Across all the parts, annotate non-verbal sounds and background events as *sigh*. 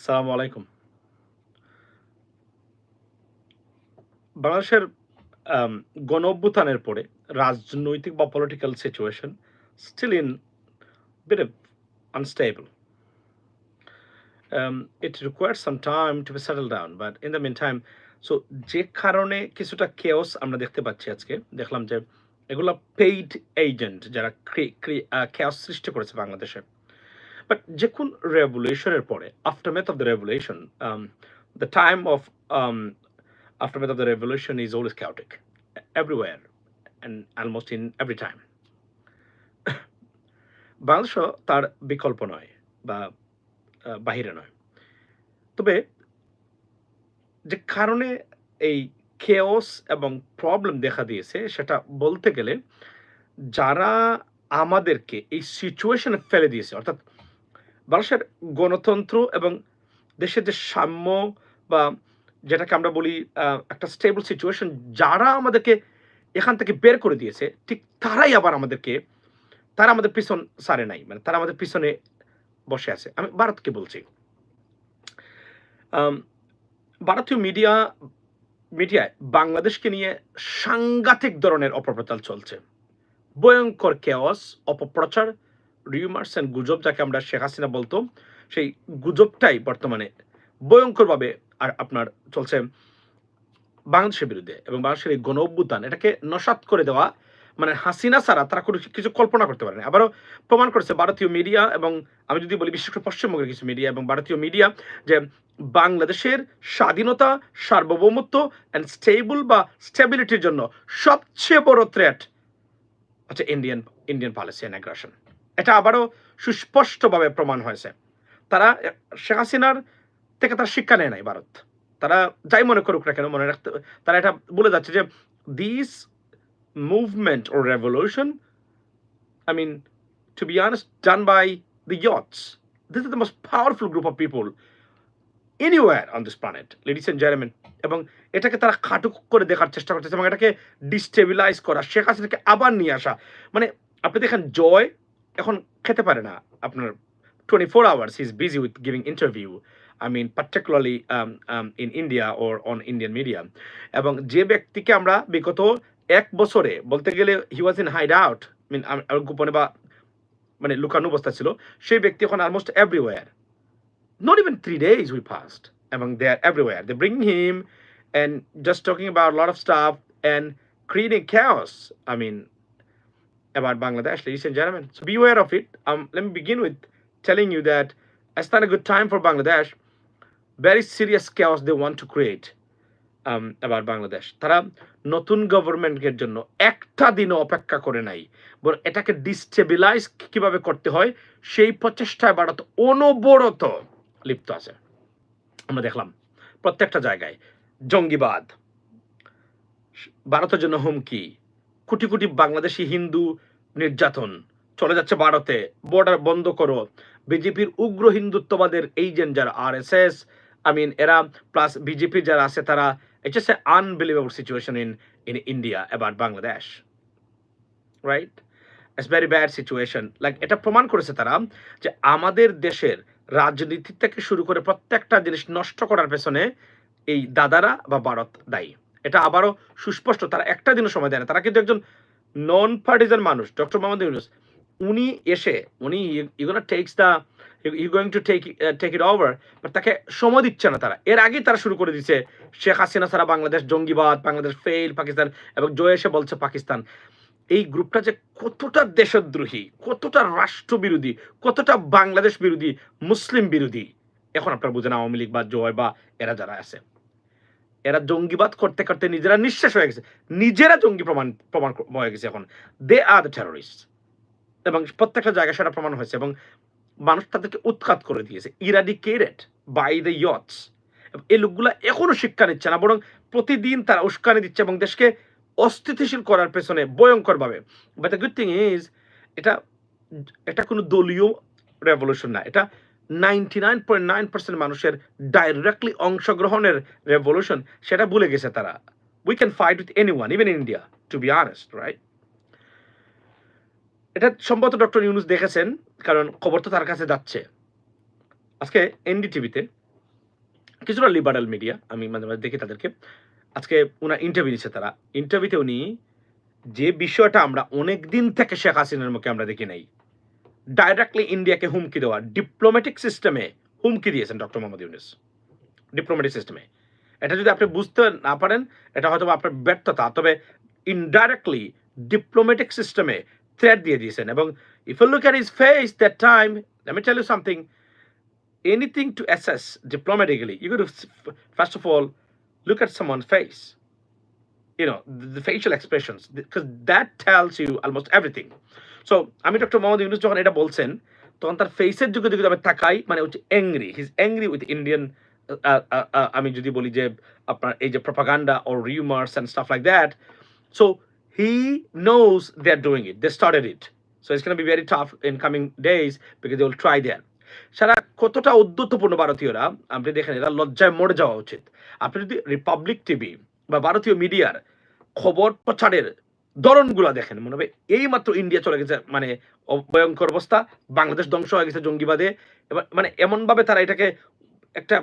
আসসালামু আলাইকুম বাংলাদেশের গণ অভ্যুত্থানের পরে রাজনৈতিক বা political situation still in bit of unstable. Um, it requires some time to be settled down, but in the so যে কারণে কিছুটা কেওস আমরা দেখতে পাচ্ছি আজকে দেখলাম যে এগুলা পেইড এজেন্ট যারা কেওস সৃষ্টি করেছে বাংলাদেশে বাট যে কোন রেভলিউশনের পরে aftermath of the revolution the time of aftermath of the revolution is always chaotic, everywhere, and almost in every time. *coughs* বাংলাদেশও তার বিকল্প নয়, বা বাহিরে নয়। তবে যে কারণে এই কেওস এবং প্রবলেম দেখা দিয়েছে, সেটা বলতে গেলে যারা আমাদেরকে এই সিচুয়েশনে ফেলে দিয়েছে, অর্থাৎ বাংলাদেশের গণতন্ত্র এবং দেশের যে সাম্য বা যেটাকে আমরা বলি একটা স্টেবল সিচুয়েশন যারা আমাদেরকে এখান থেকে বের করে দিয়েছে, ঠিক তারাই আবার আমাদেরকে, তারা আমাদের পিছন সারে নাই মানে তারা আমাদের পিছনে বসে আছে। আমি ভারতকে বলছি। ভারতীয় মিডিয়া মিডিয়ায় বাংলাদেশকে নিয়ে সাংঘাতিক ধরনের অপপ্রচার চলছে। ভয়ঙ্কর কেওয়াস অপপ্রচার রিউমার্স অ্যান্ড গুজব যাকে আমরা শেখ হাসিনা বলতো, সেই গুজবটাই বর্তমানে ভয়ঙ্করভাবে আর আপনার চলছে বাংলাদেশের বিরুদ্ধে এবং বাংলাদেশের এই গণ অভ্যুত্থান এটাকে নসাত করে দেওয়া মানে হাসিনা ছাড়া তারা কোনো কিছু কল্পনা করতে পারে না আবারও প্রমাণ করেছে ভারতীয় মিডিয়া এবং আমি যদি বলি বিশেষ করে পশ্চিমবঙ্গের কিছু মিডিয়া এবং ভারতীয় মিডিয়া যে বাংলাদেশের স্বাধীনতা, সার্বভৌমত্ব অ্যান্ড স্টেবল বা স্টেবিলিটির জন্য সবচেয়ে বড় থ্রেট হচ্ছে Indian Indian policy and aggression এটা আবারও সুস্পষ্টভাবে প্রমাণ হয়েছে। তারা, শেখ হাসিনার থেকে তার শিক্ষা নেয় নাই ভারত। তারা যাই মনে করুক না কেন মনে রাখতে, তারা এটা বলে যাচ্ছে যে this movement O revolution I mean to be honest done by the youths this is the most powerful group of people anywhere on this planet ladies and gentleman এবং এটাকে তারা খাটুক করে দেখার চেষ্টা করতেছে এবং এটাকে ডিস্টেবিলাইজ করা, শেখ হাসিনাকে আবার নিয়ে আসা। মানে আপনি দেখেন জয় এখন খেতে পারে না। আপনার twenty four hours is busy with giving interview I mean particularly in India or on Indian media এবং যে ব্যক্তিকে আমরা বিগত এক বছরে বলতে গেলে he was in hide out mean গোপনে বা মানে লুকানো অবস্থা ছিল, সেই ব্যক্তি এখন almost everywhere not even three days we passed among they are everywhere they bring him and just talking about a lot of stuff and creating chaos, i mean about bangladesh ladies and gentlemen so be aware of it um, let me begin with telling you that it's not a good time for bangladesh very serious chaos they want to create um, about bangladesh তারা নতুন গভর্নমেন্টের জন্য একটা দিনও অপেক্ষা করে নাই বরং এটাকে ডিস্টেবিলাইজ কীভাবে করতে হয় সেই প্রচেষ্টায় ভারত অনবরত লিপ্ত আছে আমরা দেখলাম প্রত্যেকটা জায়গায় জঙ্গিবাদ ভারতের জন্য হুমকি কোটি কোটি বাংলাদেশি হিন্দু নির্যাতন। চলে যাচ্ছে ভারতে। বর্ডার বন্ধ করো। বিজেপির উগ্র হিন্দুত্ববাদের এইজেন্ট যারা R S S I mean এরা প্লাস বিজেপি যারা আছে তারা it's as a unbelievable situation in in India about Bangladesh. Right it's very bad situation like এটা প্রমাণ করেছে তারা যে আমাদের দেশের রাজনীতি থেকে শুরু করে প্রত্যেকটা জিনিস নষ্ট করার পেছনে এই দাদারা বা ভারত দায়ী। এটা আবারও সুস্পষ্ট, তারা একটা দিনও সময় দেয় না। তারা কিন্তু একজন নন পার্টিজান মানুষ, ডক্টর মোহাম্মদ ইউনুস। উনি এসে, উনি he gonna takes the you going to take take it over but তাকে সময় দিচ্ছে না তারা। এর আগেই তারা শুরু করে দিচ্ছে শেখ হাসিনা ছাড়া বাংলাদেশ জঙ্গিবাদ, বাংলাদেশ ফেল পাকিস্তান, এবং জয় এসে বলছে পাকিস্তান। এই গ্রুপটা যে কতটা দেশদ্রোহী, কতটা রাষ্ট্রবিরোধী, কতটা বাংলাদেশ বিরোধী, মুসলিম বিরোধী, এখন আপনারা বুঝেন আওয়ামী লীগ বা জয় বা এরা যারা আছে। এরা জঙ্গিবাদ করতে করতে নিজেরা নিঃশেষ হয়ে গেছে। নিজেরা জঙ্গি প্রমাণ প্রমাণ হয়ে গেছে এখন। দে আর টেরোরিস্ট এবং প্রত্যেকটা জায়গায় সেটা প্রমাণ হয়েছে এবং মানুষ তাদেরকে উৎখাত করে দিয়েছে। ইরাডিকেটেড বাই দ্য ইয়টস এই লোকগুলা এখনও শিক্ষা নিচ্ছে না, বরং প্রতিদিন তারা উস্কানি দিচ্ছে এবং দেশকে অস্থিতিশীল করার পেছনে ভয়ঙ্করভাবে। But the good thing is এটা এটা কোনো দলীয় রেভলিউশন না। এটা ninety nine point nine percent মানুষের ডাইরেক্টলি অংশগ্রহণের রেভলিউশন সেটা ভুলে গেছে তারা। We can fight with any one even India to be honest right এটা সম্ভবত ডক্টর ইউনুস দেখেছেন, কারণ খবর তো তার কাছে যাচ্ছে। আজকে এনডিটিভিতে কিছুটা লিবারাল মিডিয়া আমি মাঝে মাঝে দেখি তাদেরকে, আজকে ওনার ইন্টারভিউ নিচ্ছে তারা। ইন্টারভিউতে উনি, যে বিষয়টা আমরা অনেক দিন থেকে শেখ হাসিনার মুখে আমরা দেখি নাই ডাইরেক্টলি ইন্ডিয়াকে হুমকি দেওয়া ডিপ্লোম্যাটিক সিস্টেমে হুমকি দিয়েছেন ডক্টর মোহাম্মদ ইউনুস ডিপ্লোম্যাটিক সিস্টেমে এটা যদি আপনি বুঝতে না পারেন এটা হয়তো আপনার ব্যর্থতা তবে ইনডাইরেক্টলি ডিপ্লোম্যাটিক সিস্টেমে থ্রেট দিয়ে দিয়েছেন এবং if you look at his face that time let me tell you something anything to assess diplomatically you got to first of all look at someone's face you know the, the facial expressions because that tells you almost everything so, আমি doctor Mohammad Yunus যখন এটা বলছেন, তখন তার ফেসের যুগে যদি আমি তাকাই মানে হচ্ছে angry his angry with Indian আমি যদি বলি যে আপনার এই যে propaganda or rumors and stuff like that, so he knows they're doing it. They started it. So, it's going to be very tough in coming days because they will try there. সারা কতটা উদ্যতপূর্ণ ভারতীয়রা, আপনি দেখেন এরা লজ্জায় মরে যাওয়া উচিত। আপনি যদি রিপাবলিক টিভি বা ভারতীয় মিডিয়ার খবর প্রচারের ধরনগুলো দেখেন, মনে হবে এই মাত্র ইন্ডিয়া চলে গেছে মানে ভয়ঙ্কর অবস্থা, বাংলাদেশ ধ্বংস হয়ে গেছে জঙ্গিবাদে। এবার মানে এমনভাবে তারা এটাকে একটা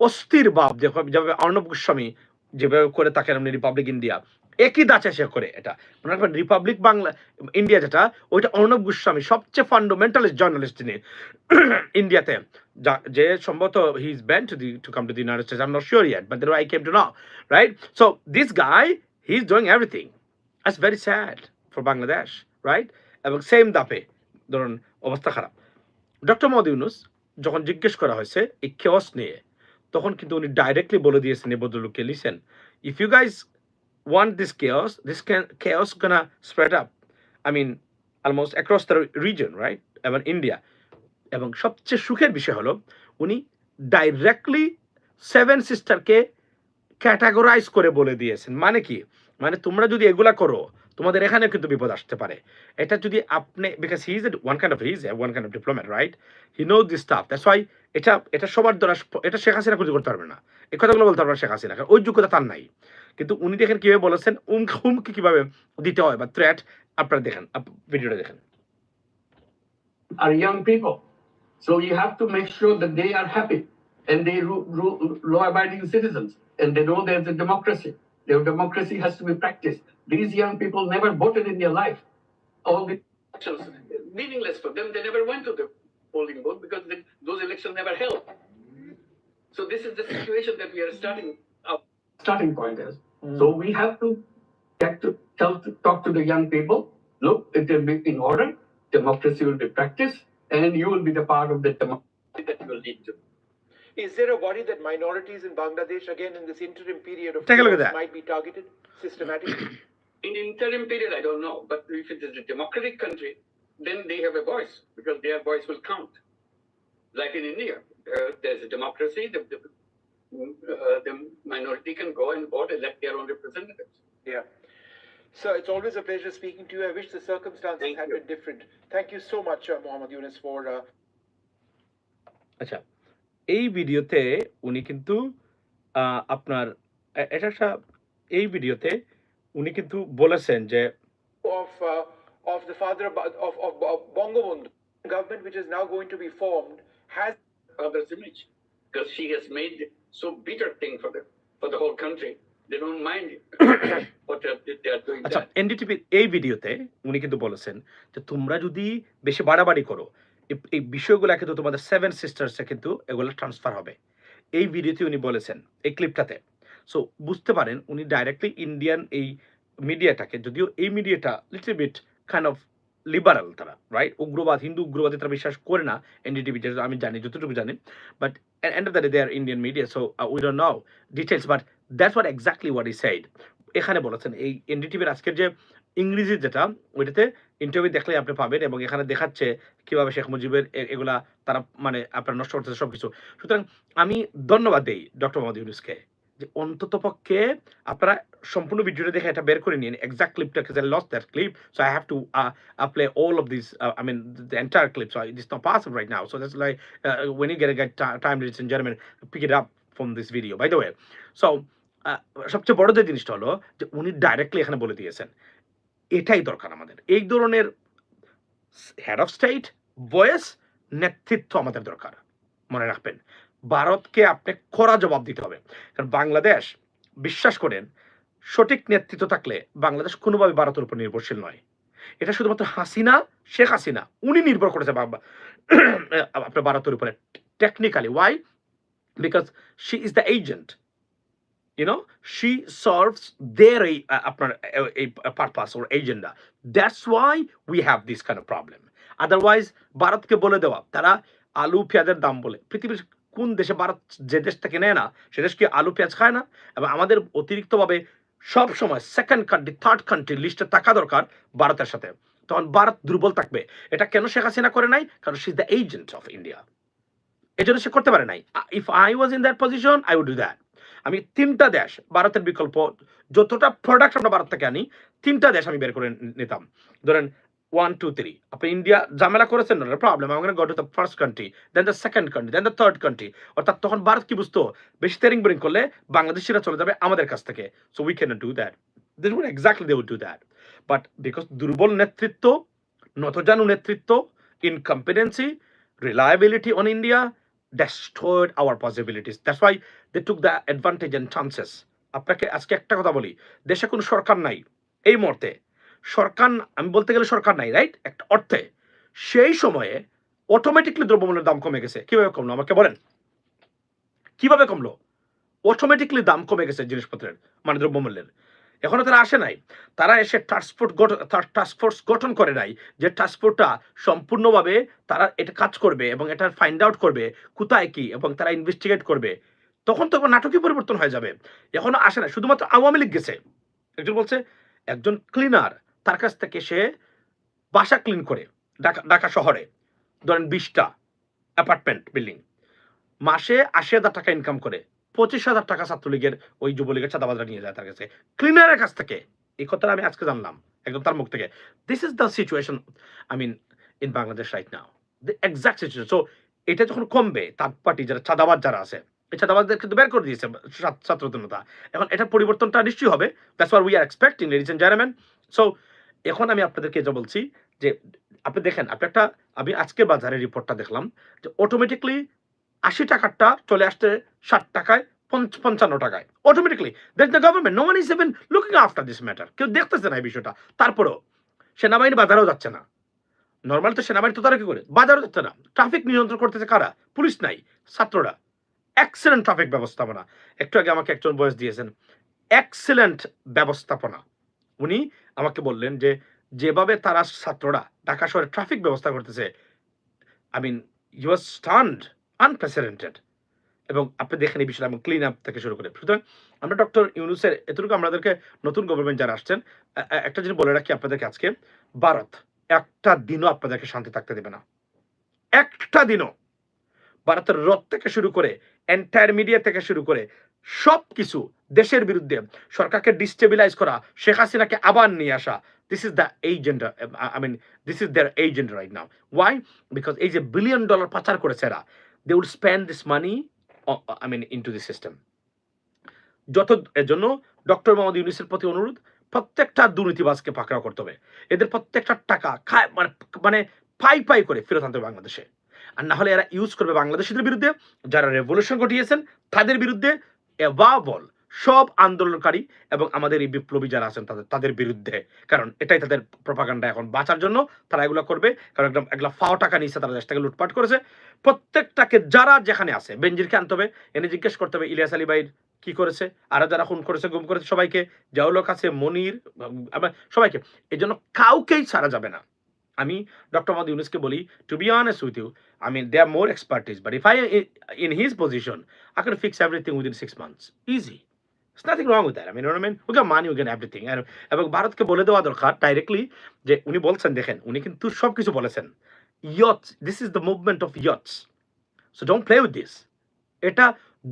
অস্থির ভাব যেভাবে অর্ণব গোস্বামী যেভাবে করে তাকে এমনি রিপাবলিক ইন্ডিয়া একই দাচে সে করে এটা। মনে রাখবেন রিপাবলিক বাংলা ইন্ডিয়া যেটা, ওইটা অর্ণব গোস্বামী সবচেয়ে ফান্ডামেন্টালিস্ট জার্নালিস্ট তিনি ইন্ডিয়াতে যে সম্ভবত he is ban to the to come to the United States I am not sure yet but then I came to know right so this guy he is doing everything that's very sad for Bangladesh right এবং same দাপে ধরুন অবস্থা খারাপ doctor Mohammad Yunus যখন জিজ্ঞেস করা হয়েছে এই কেওস নিয়ে তখন কিন্তু উনি ডাইরেক্টলি বলে দিয়েছেন এই ভদ্রলোককে listen if you guys want this this can chaos gonna spread up. I mean, almost across the region, right? এবং ইন্ডিয়া এবং সবচেয়ে সুখের বিষয় হলো উনি ডাইরেক্টলি সেভেন সিস্টারকে ক্যাটাগরাইজ করে বলে দিয়েছেন মানে কি মানে তোমরা যদি এগুলা করো, তোমাদের এখানে কিন্তু বিপদ আসতে পারে। এটা যদি আপনি because he is one kind of his one kind of diplomat right he know this stuff that's why এটা এটা সবার দ্বারা এটা শেখ হাসিনা কিছু করতে পারবে না। এই কথাগুলো বলতে পারবে শেখ হাসিনা ওই যোগ্যতা তার নাই। কিন্তু উনি দেখেন কীভাবে বলেছেন, উম, হুমকি কীভাবে দিতে হয় বা থ্রেট আপনারা দেখেন ভিডিওটা দেখেন। Are young people. So you have to make sure that they are happy and they ru- ru- law-abiding citizens and they know there's a democracy. Their democracy has to be practiced. These young people never voted in their life. All the elections meaningless for them. They never went to the polling booth because they, those elections never held. So this is the situation that we are starting. Our starting point is. Hmm. So we have to get to tell to talk to the young people. Look, it will be in order. Democracy will be practiced, and you will be the part of the democracy that you will lead to. Is there a worry that minorities in Bangladesh, again in this interim period of take a look at that, might be targeted systematically? *clears throat* in interim period, I don't know, but if it is a democratic country, then they have a voice because their voice will count. Like in India, uh, there's a democracy, the, the, uh, the minority can go and vote, elect their own representatives. Yeah. So it's always a pleasure speaking to you. I wish the circumstances Thank had you. been different. Thank you so much, uh, Mohammed Yunus, for. Uh... Achha. এই ভিডিওতে উনি কিন্তু আপনার এটা এই ভিডিওতে উনি কিন্তু বলেছেন যে of uh, of the father of, of, of, of government, which is now going to be formed, has Father's image because she has made so bitter thing for the for the whole country. They don't mind what they are, doing. আচ্ছা NDTV এই ভিডিওতে উনি কিন্তু বলেছেন যে তোমরা যদি বেশি বাড়াবাড়ি করো এই- বিষয়গুলো কিন্তু তোমাদের সেভেন সিস্টার্সে কিন্তু এগুলো ট্রান্সফার হবে। এই ভিডিওতে উনি বলেছেন, এই ক্লিপটাতে সো বুঝতে পারেন, উনি ডাইরেক্টলি ইন্ডিয়ান এই মিডিয়াটাকে যদিও এই মিডিয়াটা little bit kind of liberal তারা রাইট উগ্রবাদ, হিন্দু উগ্রবাদে তারা বিশ্বাস করে না এনডিটিভি যেটা আমি জানি, যতটুকু জানি। But end of the they are Indian media so we don't know details but that's what exactly what he said এখানে বলেছেন, এই এনডিটিভির আজকের যে ইংরেজি যেটা ওইটাতে ইন্টারভিউ দেখলে আপনি পাবেন এবং এখানে দেখাচ্ছে কীভাবে শেখ মুজিবের এগুলা তারা মানে আপনার নষ্ট করতেছে সবকিছু। সুতরাং আমি ধন্যবাদ দেই ডক্টর মোহাম্মদ ইউনুসকে যে অন্তত পক্ষে আপনারা সম্পূর্ণ ভিডিওটা দেখে এটা বের করে নিন এক্সাক্ট ক্লিপটা loss that clip so I have to play all of this I mean the entire clip so it's not possible right now so that's like get a get time ladies and gentlemen pick it up from this video by the way. So ah, সবচেয়ে বড় যে জিনিসটা হলো যে উনি directly এখানে বলে দিয়েছেন এটাই দরকার আমাদের। এই ধরনের হেড অফ স্টেট ভয়েস নেতৃত্ব আমাদের দরকার। মনে রাখবেন, ভারতকে আপনি কড়া জবাব দিতে হবে। কারণ বাংলাদেশ, বিশ্বাস করেন, সঠিক নেতৃত্ব থাকলে বাংলাদেশ কোনোভাবে ভারতের উপর নির্ভরশীল নয়। এটা শুধুমাত্র হাসিনা, শেখ হাসিনা, উনি নির্ভর করেছে *coughs* আপনার ভারতের উপরে technically why because she is the agent know she serves their uh, uh, a purpose or agenda. That's why we have this kind of problem. Otherwise ভারতকে বলে দেওয়া তারা আলু পেঁয়াজের দাম বলে। পৃথিবীর কোন দেশে ভারত যে দেশ থেকে নেয় না সে দেশ কি আলু পেঁয়াজ খায় না। এবং আমাদের অতিরিক্তভাবে সব সময় সেকেন্ড কান্ট্রি থার্ড কান্ট্রি লিস্টে থাকা দরকার ভারতের সাথে। তখন ভারত দুর্বল থাকবে। এটা কেন শেখ হাসিনা করে নাই? কারণ she is the agent of India এই জন্য সে করতে পারে নাই। If I was in that position I would do that আমি তিনটা দেশ ভারতের বিকল্প, যতটা প্রোডাক্ট আমরা ভারত থেকে আনি, তিনটা দেশ আমি বের করে নিতাম ধরেন ওয়ান টু থ্রি আপনি ইন্ডিয়া ঝামেলা করেছেন প্রবলেম আমি go the first country then the second country then the third country অর্থাৎ তখন ভারত কি বুঝতো বেশি তেরিং বোরিং করলে বাংলাদেশিরা চলে যাবে আমাদের কাছ থেকে so we can do that this would exactly they would do that but because দুর্বল নেতৃত্ব, নতজানু নেতৃত্ব incompetency reliability on India destroyed our possibilities. That's why they took the advantage and chances আপনাকে আজকে একটা কথা বলি, দেশে কোনো সরকার নাই, এই মুহূর্তে। সরকার, আমি বলতে গেলে সরকার নাই রাইট একটা অর্থে। সেই সময়ে অটোমেটিকলি দ্রব্যমূল্যের দাম কমে গেছে। কীভাবে কমলো, আমাকে বলেন? কীভাবে কমলো? অটোমেটিকলি দাম কমে গেছে জিনিসপত্রের মানে দ্রব্যমূল্যের। এখনও তারা আসে নাই। তারা এসে ট্রান্সপোর্ট টাস্কফোর্স গঠন করে নাই, যে ট্রান্সপোর্টটা সম্পূর্ণভাবে তারা এটা কাজ করবে এবং এটা ফাইন্ড আউট করবে, কোথায় কি, এবং তারা ইনভেস্টিগেট করবে। তখন তো নাটকীয় পরিবর্তন হয়ে যাবে। এখনও আসে না। শুধুমাত্র আওয়ামী লীগ গেছে। একজন বলছে, একজন ক্লিনার তার কাছ থেকে সে বাসা ক্লিন করে ঢাকা ঢাকা শহরে। ধরেন বিশটা অ্যাপার্টমেন্ট বিল্ডিং মাসে আশি হাজার টাকা ইনকাম করে। পঁচিশ হাজার টাকা ছাত্রলীগের ওই যুবলীগের চাঁদাবাজরা নিয়ে যায় তার কাছে। ক্লিনারের কাছ থেকে। এই কথাটা আমি আজকে জানলাম, একদম তার মুখ থেকে। This is the situation I mean in Bangladesh right now the exact situation so এটা যখন কমবে, তার পার্টি যারা চাঁদাবাজ যারা আছে এই চাঁদাবাজদের কিন্তু বের করে দিয়েছে ছাত্র- ছাত্রজনতা এখন এটার পরিবর্তনটা নিশ্চয়ই হবে। That's where we are expecting ladies and gentleman so এখন আমি আপনাদেরকে যা বলছি যে, আপনি দেখেন, আপনি একটা, আমি আজকের বাজারে রিপোর্টটা দেখলাম যে অটোমেটিকলি আশি টাকারটা চলে আসছে ষাট টাকায়, পঞ্চ- পঞ্চান্ন টাকায়। Automatically that the government no one is even looking after this matter কেউ দেখতেছে না এই বিষয়টা। তারপরেও, সেনাবাহিনী বাজারেও যাচ্ছে না। নর্মাল তো সেনাবাহিনী তো তারা কি করে, বাজারও যাচ্ছে না। ট্রাফিক নিয়ন্ত্রণ করতেছে কারা? পুলিশ নাই, ছাত্ররা। এক্সেলেন্ট ট্রাফিক ব্যবস্থাপনা। একটু আগে আমাকে একজন বয়স দিয়েছেন। এক্সেলেন্ট ব্যবস্থাপনা। উনি আমাকে বললেন যে, যেভাবে তারা ছাত্ররা ঢাকা শহরে ট্রাফিক ব্যবস্থা করতেছে I mean you are stand unprecedented এবং আপনি দেখেন এই বিষয়টা এবং ক্লিন আপ থেকে শুরু করে। সুতরাং আমরা ডক্টর ইউনুসের এতটুকু আমাদেরকে নতুন গভর্নমেন্ট যারা আসছেন একটা জিনিস বলে রাখি আপনাদেরকে আজকে, ভারত একটা দিনও আপনাদেরকে শান্তি থাকতে দেবে না। একটা দিনও। ভারতের রথ থেকে শুরু করে এন্টায়ার মিডিয়া থেকে শুরু করে সব কিছু দেশের বিরুদ্ধে সরকারকে ডিস্টেবিলাইজ করা, শেখ হাসিনাকে আবার নিয়ে আসা this is the agenda I mean this is their agenda right now why because এই যে বিলিয়ন ডলার পাচার করেছে এরা they would spend this money I mean into the system যত, এর জন্য ডক্টর মোহাম্মদ ইউনিসের প্রতি অনুরোধ, প্রত্যেকটা দুর্নীতিবাজকে পাকড়াও করতে হবে। এদের প্রত্যেকটা টাকা খায় মানে মানে পাই পাই করে ফেরত আনতে হবে বাংলাদেশে। আর না হলে এরা ইউজ করবে বাংলাদেশিদের বিরুদ্ধে, যারা রেভলিউশন ঘটিয়েছেন, তাদের বিরুদ্ধে এভাবল সব আন্দোলনকারী এবং আমাদের এই বিপ্লবী যারা আছেন, তাদের তাদের বিরুদ্ধে। কারণ এটাই তাদের প্রপাগান্ডা এখন। বাঁচার জন্য তারা এগুলো করবে। কারণ একদম এগুলো ফাও টাকা নিয়েছে তারা দেশটাকে, লুটপাট করেছে। প্রত্যেকটাকে যারা যেখানে আছে বেঞ্জিরকে আনতে হবে। এনে জিজ্ঞেস করতে হবে, ইলিয়াস আলী ভাইয়ের কি করেছে? আর যারা খুন করেছে, গুম করেছে, সবাইকে। জাউলক আছে, মনির সবাইকে। এই জন্য কাউকেই ছাড়া যাবে না। আমি ডক্টর মোহাম্মদ ইউনুসকে বলি to be honest with you I mean, they are more expertise. But if I, in his position, I can fix everything within six months. Easy. There's nothing wrong with that. I mean, you know what I mean? We. এবং ভারতকে বলে দেওয়া দরকার directly যে উনি বলছেন দেখেন উনি কিন্তু সব কিছু বলেছেন youths this is the movement of youths so don't play with this এটা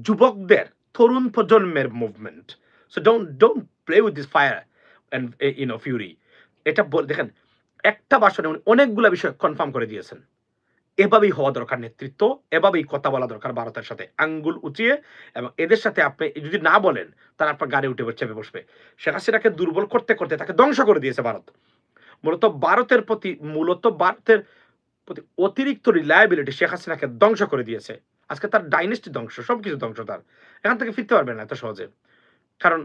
যুবকদের তরুণ প্রজন্মের movement so don't don't play with this fire and you know fury এটা দেখেন একটা বাসনে উনি অনেকগুলো বিষয় কনফার্ম করে দিয়েছেন। এভাবেই হওয়া দরকার নেতৃত্ব, এভাবেই কথা বলা দরকার ভারতের সাথে। আঙ্গুল উঁচিয়ে এবং এদের সাথে আপনি যদি না বলেন, তারা আপনার গাড়ি উঠে চেপে বসবে। শেখ হাসিনাকে দুর্বল করতে করতে তাকে ধ্বংস করে দিয়েছে ভারত। মূলত ভারতের প্রতি, মূলত ভারতের প্রতি অতিরিক্ত রিলায়াবিলিটি শেখ হাসিনাকে ধ্বংস করে দিয়েছে। আজকে তার ডাইনেস্টি ধ্বংস সব কিছু ধ্বংস তার। এখান থেকে ফিরতে পারবে না এত সহজে। কারণ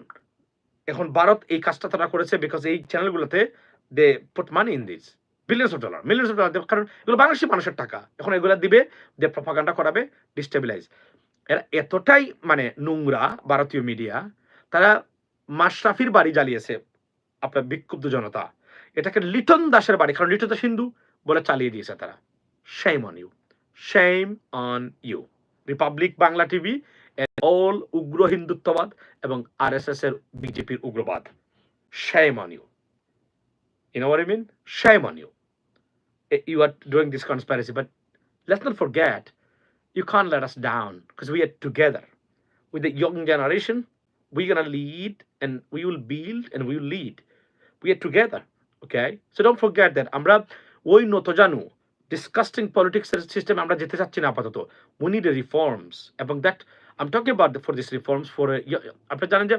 এখন ভারত এই কাজটা তারা করেছে বিকজ এই চ্যানেলগুলোতে they put money in this billions of dollar millions of dollar কারণ এগুলো বাংলাদেশি মানুষের টাকা। এখন এগুলো দিবে, যে প্রপাগান্ডা করাবে ডিস্টেবিলাইজ এরা এতটাই মানে নোংরা ভারতীয় মিডিয়া তারা মাশরাফির বাড়ি জ্বালিয়েছে আপনার বিক্ষুব্ধ জনতা। এটাকে লিটন দাসের বাড়ি, কারণ লিটন দাস হিন্দু বলে চালিয়ে দিয়েছে তারা। Shame on you shame on you Republic Bangla TV all উগ্র হিন্দুত্ববাদ এবং আর এস এস এর বিজেপির উগ্রবাদ। Shame on you You know what I mean? Shame on you. Eh, You are doing this conspiracy, but let's not forget, you can't let us down because we are together. With the young generation, we're gonna lead and we will build and we will lead. We are together. Okay? So don't forget that আমরা ওই নতজানু disgusting পলিটিক্সের system আমরা যেতে চাচ্ছি না আপাতত we need reforms এবং that am talking about for this reforms for আপনারা জানেন যে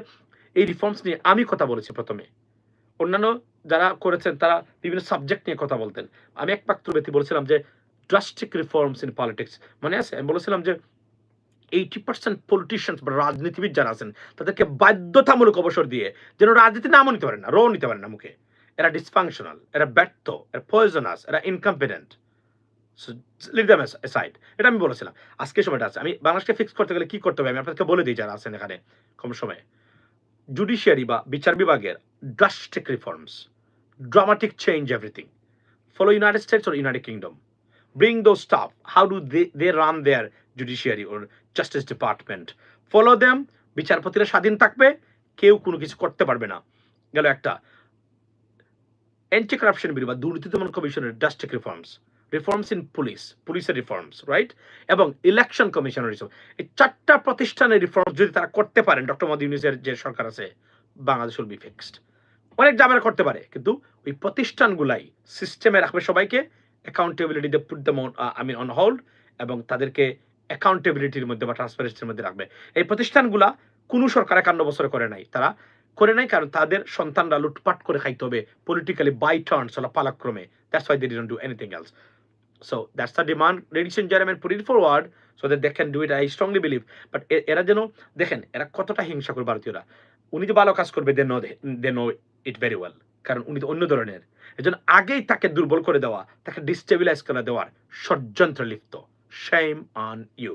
এই রিফর্মস নিয়ে আমি কথা বলেছি প্রথমে অন্যান্য যারা করেছেন, তারা বিভিন্ন সাবজেক্ট নিয়ে কথা বলতেন। আমি এক পাত্র ব্যক্তি বলেছিলাম যে ড্রাস্টিক রিফর্মস ইন পলিটিক্স মানে আছে, আমি বলেছিলাম যে এইটি পার্সেন্ট পলিটিশিয়ানস বা রাজনীতিবিদ যারা আছেন, তাদেরকে বাধ্যতামূলক অবসর দিয়ে যেন রাজনীতি নামও নিতে পারেন না, রও নিতে পারেন না মুখে। এরা ডিসফাংশনাল এরা ব্যর্থ, এরা পয়জনাস এরা ইনকম্পিটেন্ট লিভ সাইড এটা আমি বলেছিলাম। আজকে সময়টা আছে। আমি বাংলাদেশকে ফিক্স করতে গেলে কি করতে হবে? আমি আপনাদেরকে বলে দিই যারা আছেন এখানে, কম সময়ে। জুডিশিয়ারি বা বিচার বিভাগের drastic reforms dramatic change everything follow United States or United Kingdom bring those stuff how do they run their judiciary or justice department follow them বিচারপতিরা স্বাধীন থাকবে। কেউ কোনো কিছু করতে পারবে না। গেল একটা অ্যান্টি করাপশন বিল বা দুর্নীতি দমন কমিশনের drastic reforms reforms in police পুলিশের রিফর্মস রাইট এবং ইলেকশন কমিশনের রিফর্ম এই চারটা প্রতিষ্ঠানের রিফর্ম যদি তারা করতে পারেন ডক্টর মোদী ইউনিসের যে সরকার আছে, বাংলাদেশ উইল বি ফিক্সড অনেক জামেলা করতে পারে, কিন্তু ওই প্রতিষ্ঠানগুলাই সিস্টেমে রাখবে সবাইকে অ্যাকাউন্টেবিলিটিতে put the I mean on hold এবং তাদেরকে অ্যাকাউন্টেবিলিটির মধ্যে বা ট্রান্সপারেন্সির মধ্যে রাখবে। এই প্রতিষ্ঠানগুলা কোনো সরকার একান্ন বছরে করে নাই। তারা করে নাই কারণ তাদের সন্তানরা লুটপাট করে খাইতে হবে politically by turns পালাক্রমে। That's why they didn't do anything else so that's the demand ladies and gentleman put it forward so that they can do it I strongly believe but এরা যেন, দেখেন, এরা কতটা হিংসা করে ভারতীয়রা। উনি যে ভালো কাজ করবে they know they know it very well কারণ উনি তো অন্য ধরনের। এজন্য আগেই তাকে দুর্বল করে দেওয়া, তাকে ডিস্টেবিলাইজ করে দেওয়ার ষড়যন্ত্র লিপ্ত। Shame on you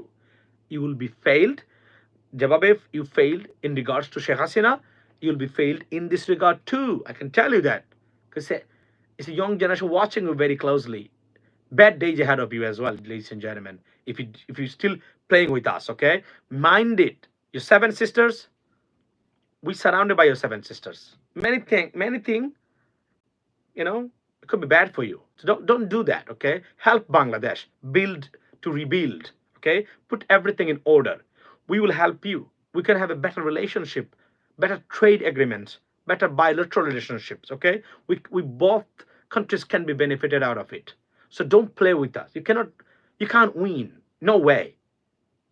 you will be failed যেভাবে you failed in regards to Sheikh Hasina you will be failed in this regard to I can tell you that a young generation watching you very closely. Bad days ahead of you as well, ladies and gentlemen. If you if you're still playing with us, okay, mind it. Your seven sisters, we surrounded by your seven sisters. Many thing, many thing, you know, it could be bad for you. So don't don't do that, okay? Help Bangladesh build to rebuild, okay? Put everything in order. We will help you. We can have a better relationship, better trade agreements, better bilateral relationships, okay? We we both countries can be benefited out of it. So don't play with us. You cannot you can't win. No way.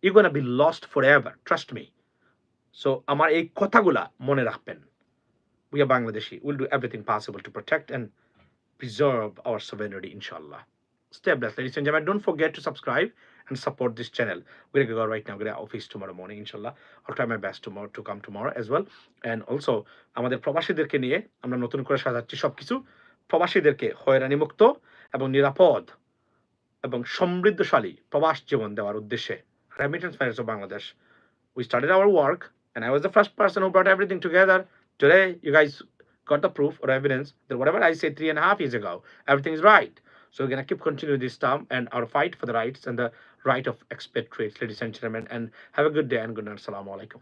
You're gonna be lost forever. Trust me. So আমার এই কথাগুলা মনে রাখবেন we are Bangladeshi. We'll do everything possible to protect and preserve our sovereignty, inshallah. Stay blessed, ladies and gentlemen. Don't forget to subscribe and support this channel. We're gonna go right now. We're gonna office tomorrow morning, inshallah. I'll try my best tomorrow to come tomorrow as well. And also আমাদের প্রবাসীদেরকে নিয়ে আমরা নতুন করে সাজাচ্ছি সবকিছু প্রবাসীদেরকে হয়রানি মুক্ত এবং নিরাপদ এবং সমৃদ্ধশালী প্রবাস জীবন দেওয়ার উদ্দেশ্যে remittance finance of Bangladesh we started our work and I was the first person who brought everything together. Today, you guys got the proof or evidence that whatever I said three and a half years ago, everything is right. So we're gonna keep continuing this term and our fight for the rights and the right of expatriates, ladies and gentlemen. And have a good day and good night. Assalamu alaikum.